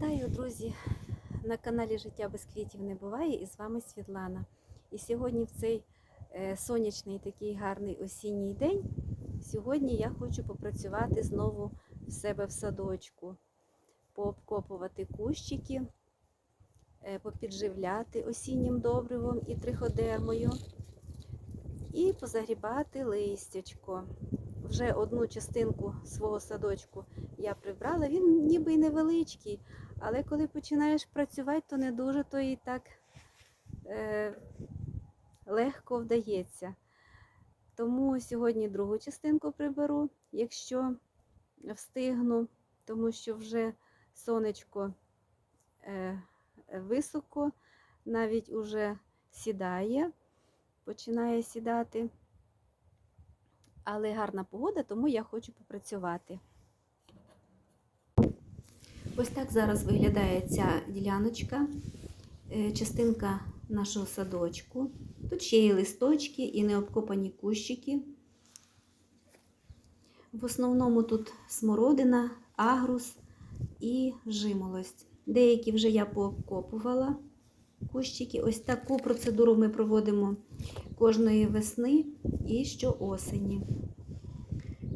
Вітаю, друзі! На каналі Життя без квітів не буває і з вами Світлана. І сьогодні в цей е, сонячний такий гарний осінній день. Сьогодні я хочу попрацювати знову в себе в садочку, пообкопувати кущики, е, попідживляти осіннім добривом і триходермою і позагрібати листячко. Вже одну частинку свого садочку я прибрала. Він ніби й невеличкий, але коли починаєш працювати, то не дуже то і так е, легко вдається. Тому сьогодні другу частинку приберу, якщо встигну, тому що вже сонечко е, високо, навіть уже сідає, починає сідати. Але гарна погода, тому я хочу попрацювати. Ось так зараз виглядає ця діляночка, е, частинка нашого садочку. Тут ще є листочки і необкопані кущики. В основному тут смородина, агрус і жимолость. Деякі вже я пообкопувала кущики. Ось таку процедуру ми проводимо кожної весни і щоосені.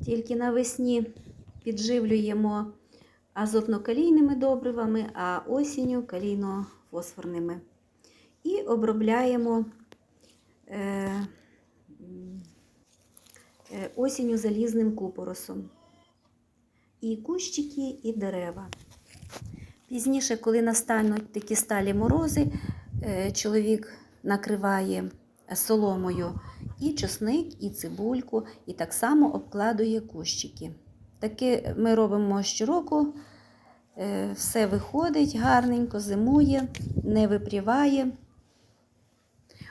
Тільки навесні підживлюємо азотно-калійними добривами, а осінню калійно-фосфорними. І обробляємо е, е, осінню залізним купоросом. І кущики, і дерева. Пізніше, коли настануть такі сталі морози, е, чоловік накриває соломою і чесник, і цибульку, і так само обкладує кущики. Таке ми робимо щороку, е, все виходить гарненько, зимує, не випріває.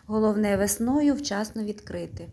Головне весною вчасно відкрити.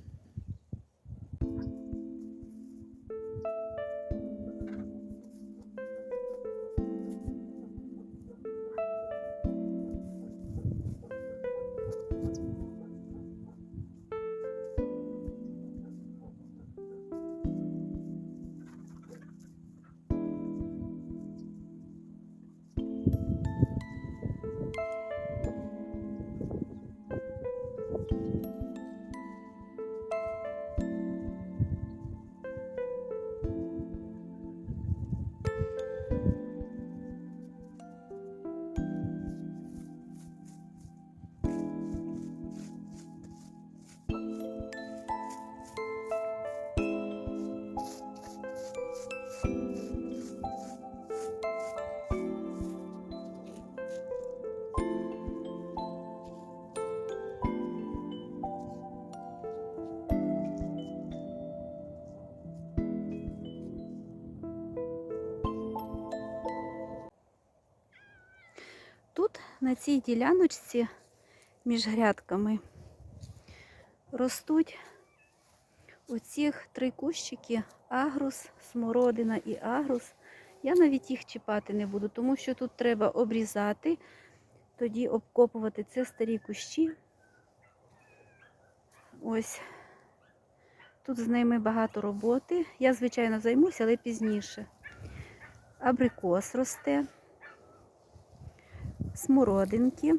На цій діляночці між грядками ростуть оцих три кущики агрус, смородина і агрус. Я навіть їх чіпати не буду, тому що тут треба обрізати, тоді обкопувати це старі кущі. Ось тут з ними багато роботи. Я, звичайно, займуся, але пізніше. Абрикос росте смородинки.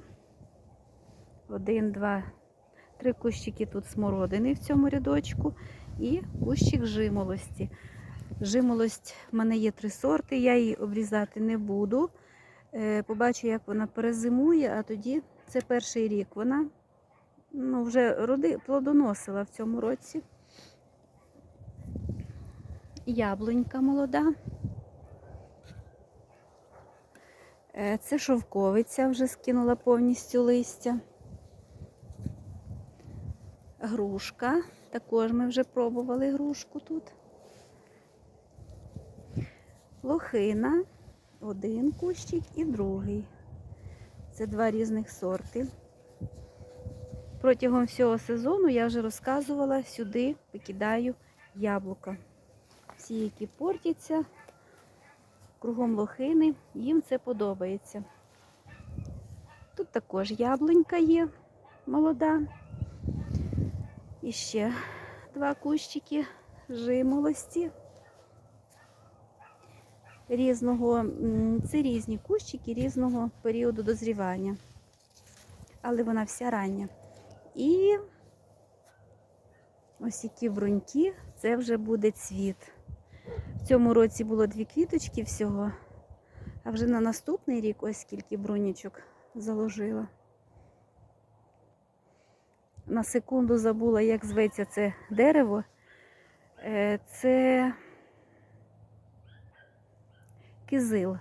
Один, два, три кущики тут смородини в цьому рядочку і кущик жимолості. Жимолость в мене є три сорти, я її обрізати не буду. Е, Побачу, як вона перезимує, а тоді це перший рік. Вона ну, вже роди, плодоносила в цьому році. Яблунька молода. Е, Це шовковиця вже скинула повністю листя. Грушка. Також ми вже пробували грушку тут. Лохина. Один кущик і другий. Це два різних сорти. Протягом всього сезону я вже розказувала, сюди викидаю яблука. Всі, які портяться, кругом лохини, їм це подобається. Тут також яблунька є молода. І ще два кущики жимолості. різного, це різні кущики різного періоду дозрівання. Але вона вся рання. І ось які бруньки, це вже буде цвіт. В цьому році було дві квіточки всього, а вже на наступний рік ось скільки брунічок заложила. На секунду забула, як зветься це дерево. Е, Це кизил.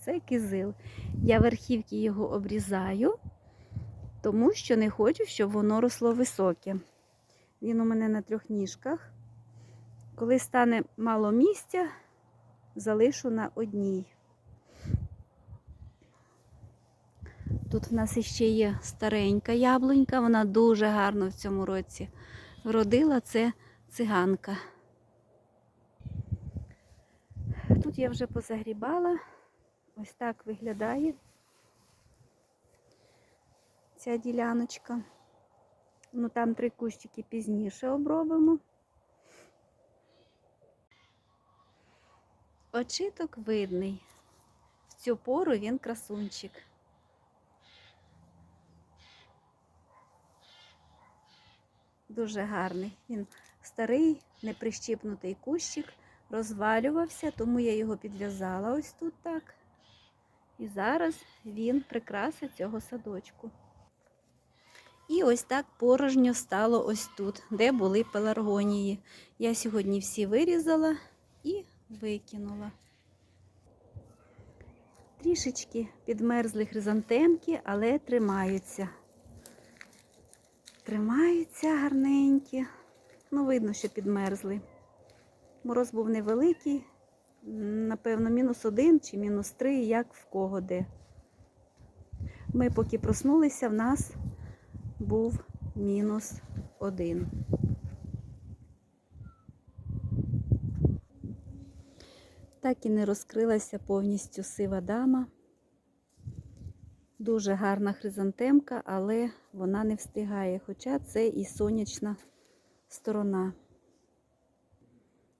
Це кизил. Я верхівки його обрізаю, тому що не хочу, щоб воно росло високе. Він у мене на трьох ніжках. Коли стане мало місця, залишу на одній. Тут в нас іще є старенька яблунька, вона дуже гарно в цьому році вродила. Це циганка. Тут я вже позагрібала. Ось так виглядає ця діляночка. Ну там три кущики пізніше обробимо. Очиток видний. В цю пору він красунчик. Дуже гарний. Він старий, неприщіпнутий кущик, розвалювався, тому я його підв'язала ось тут так. І зараз він прикраса цього садочку. І ось так порожньо стало ось тут, де були пеларгонії. Я сьогодні всі вирізала викинула. Трішечки підмерзли хризантемки, але тримаються. Тримаються гарненькі. Ну, видно, що підмерзли. Мороз був невеликий, напевно, мінус один чи мінус три, як в кого де. Ми поки проснулися, в нас був мінус один. Так і не розкрилася повністю сива дама. Дуже гарна хризантемка, але вона не встигає, хоча це і сонячна сторона.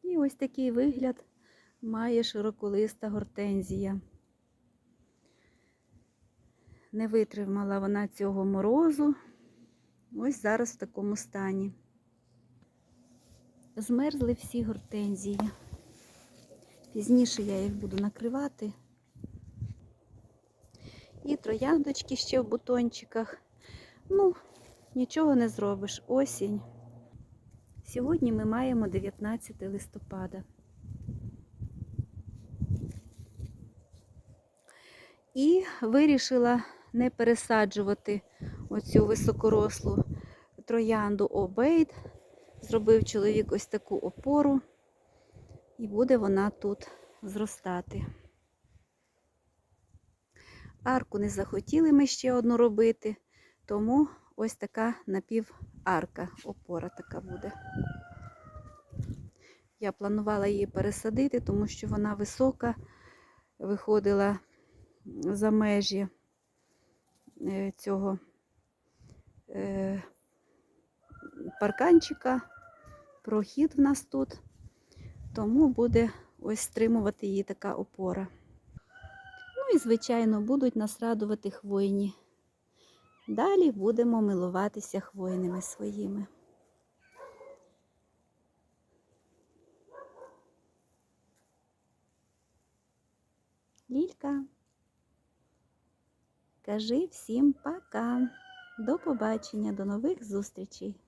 І ось такий вигляд має широколиста гортензія. Не витримала вона цього морозу. Ось зараз в такому стані. Змерзли всі гортензії. Пізніше я їх буду накривати. І трояндочки ще в бутончиках. Ну, нічого не зробиш. Осінь. Сьогодні ми маємо 19 листопада. І вирішила не пересаджувати оцю високорослу троянду обейд. Зробив чоловік ось таку опору, і буде вона тут зростати. Арку не захотіли ми ще одну робити, тому ось така напіварка, опора така буде. Я планувала її пересадити, тому що вона висока, виходила за межі е, цього е, парканчика, прохід в нас тут, тому буде ось стримувати її така опора. Ну і, звичайно, будуть нас радувати хвойні. Далі будемо милуватися хвойними своїми. Лілька, кажи всім пока. До побачення, до нових зустрічей.